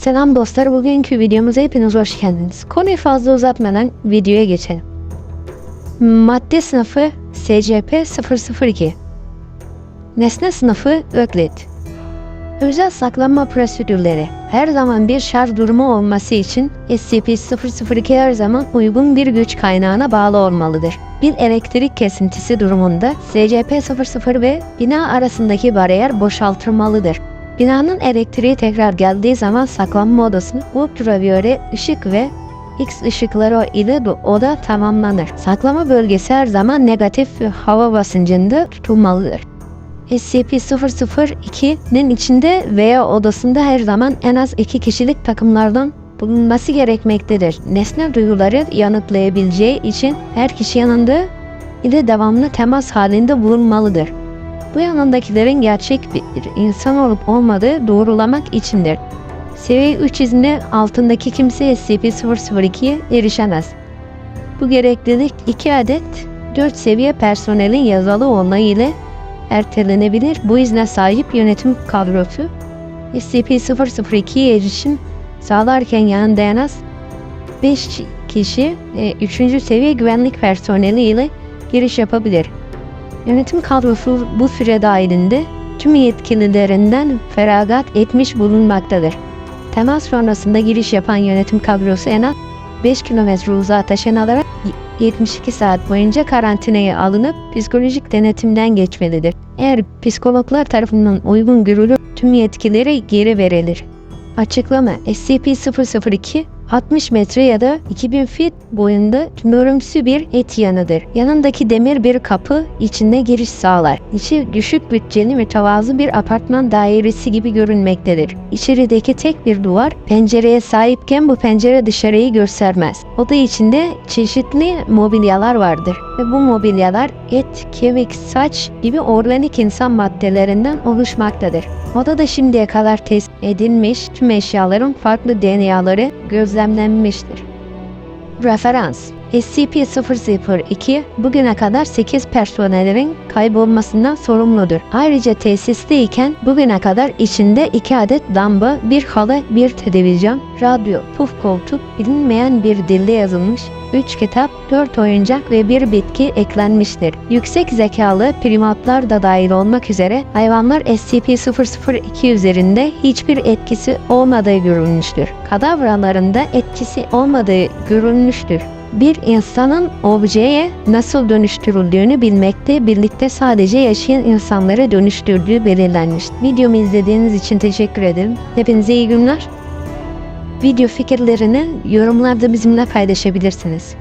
Selam dostlar, bugünkü videomuza hepiniz hoş geldiniz. Konuyu fazla uzatmadan videoya geçelim. Madde sınıfı SCP 002 Nesne sınıfı Öklit Özel saklanma prosedürleri Her zaman bir şarj durumu olması için SCP-002 her zaman uygun bir güç kaynağına bağlı olmalıdır. Bir elektrik kesintisi durumunda SCP-00 ve bina arasındaki bariyer boşaltılmalıdır. Binanın elektriği tekrar geldiği zaman saklanma odasını ultraviyole ışık ve X ışıkları ile do- oda tamamlanır. Saklama bölgesi her zaman negatif hava basıncında tutulmalıdır. SCP-002'nin içinde veya odasında her zaman en az iki kişilik takımlardan bulunması gerekmektedir. Nesne duyguları yanıtlayabileceği için her kişi yanında ile devamlı temas halinde bulunmalıdır. Bu yanındakilerin gerçek bir insan olup olmadığı doğrulamak içindir. Seviye 3 izni altındaki kimse SCP-002'ye erişemez. Bu gereklilik 2 adet 4 seviye personelin yazılı onayı ile ertelenebilir. Bu izne sahip yönetim kadrosu SCP-002'ye erişim sağlarken yanında en az 5 kişi 3. seviye güvenlik personeli ile giriş yapabilir. Yönetim kadrosu bu süre dahilinde tüm yetkililerinden feragat etmiş bulunmaktadır. Temas sonrasında giriş yapan yönetim kadrosu en az 5 kilometre uzağa taşınarak 72 saat boyunca karantinaya alınıp psikolojik denetimden geçmelidir. Eğer psikologlar tarafından uygun görülür tüm yetkileri geri verilir. Açıklama SCP-002 60 metre ya da 2000 feet boyunda tümörümsü bir et yanıdır. Yanındaki demir bir kapı içinde giriş sağlar. İçi düşük bütçeli mütevazı bir apartman dairesi gibi görünmektedir. İçerideki tek bir duvar pencereye sahipken bu pencere dışarıyı göstermez. Oda içinde çeşitli mobilyalar vardır ve bu mobilyalar et, kemik, saç gibi organik insan maddelerinden oluşmaktadır. Odada şimdiye kadar test edilmiş tüm eşyaların farklı DNA'ları gözlemlenmiştir. Referans SCP-002 bugüne kadar 8 personelin kaybolmasından sorumludur. Ayrıca tesisteyken bugüne kadar içinde 2 adet lamba, bir halı, bir televizyon, radyo, puf koltuk, bilinmeyen bir dilde yazılmış 3 kitap, 4 oyuncak ve bir bitki eklenmiştir. Yüksek zekalı primatlar da dahil olmak üzere hayvanlar SCP-002 üzerinde hiçbir etkisi olmadığı görülmüştür. Kadavralarında etkisi olmadığı görülmüştür bir insanın objeye nasıl dönüştürüldüğünü bilmekte birlikte sadece yaşayan insanlara dönüştürdüğü belirlenmiş. Videomu izlediğiniz için teşekkür ederim. Hepinize iyi günler. Video fikirlerini yorumlarda bizimle paylaşabilirsiniz.